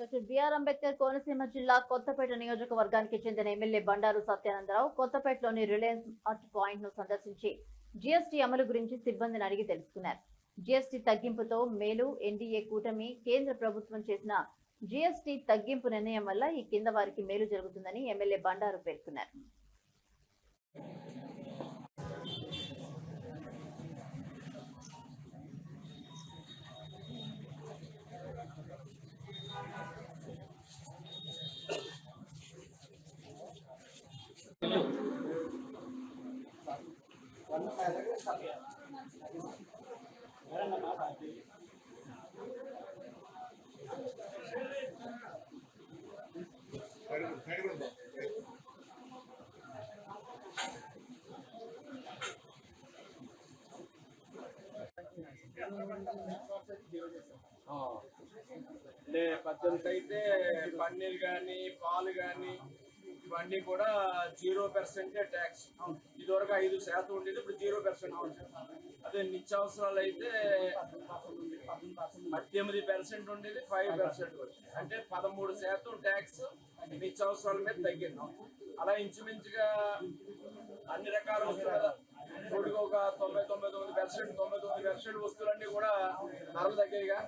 Doctor BR Ambedkar Konaseema జిల్లా కొత్తపేట నియోజకవర్గానికి చెందిన ఎమ్మెల్యే బండారు సత్యానందరావు కొత్తపేటలోని రిలయన్స్ ఆర్ట్ పాయింట్ను సందర్శించి జీఎస్టీ అమలు గురించి సిబ్బందిని అడిగి తెలుసుకున్నారు. జీఎస్టీ తగ్గింపుతో మేలు ఎన్డీఏ కూటమి కేంద్ర ప్రభుత్వం చేసిన జీఎస్టీ తగ్గింపు నిర్ణయం వల్ల ఈ కింద వారికి మేలు జరుగుతుందని ఎమ్మెల్యే బండారు పేర్కొన్నారు. పద్దెనిమిది అయితే పన్నీర్ కానీ పాలు కానీ ఇవన్నీ కూడా జీరో పర్సెంటే ట్యాక్స్ ఇదివరకు ఐదు శాతం ఉండేది ఇప్పుడు జీరో పర్సెంట్ అదే నిత్యావసరాలు అయితే పద్దెనిమిది పర్సెంట్ ఉండేది ఫైవ్ పర్సెంట్ అంటే పదమూడు శాతం ట్యాక్స్ నిత్యావసరాల మీద తగ్గిందాం. అలా ఇంచుమించుగా అన్ని రకాల వస్తువులు కదా. ఇప్పుడు ఒక తొంభై తొంభై తొమ్మిది పర్సెంట్ తొంభై తొమ్మిది పర్సెంట్ వస్తువులన్నీ కూడా ధరలు తగ్గాయిగా.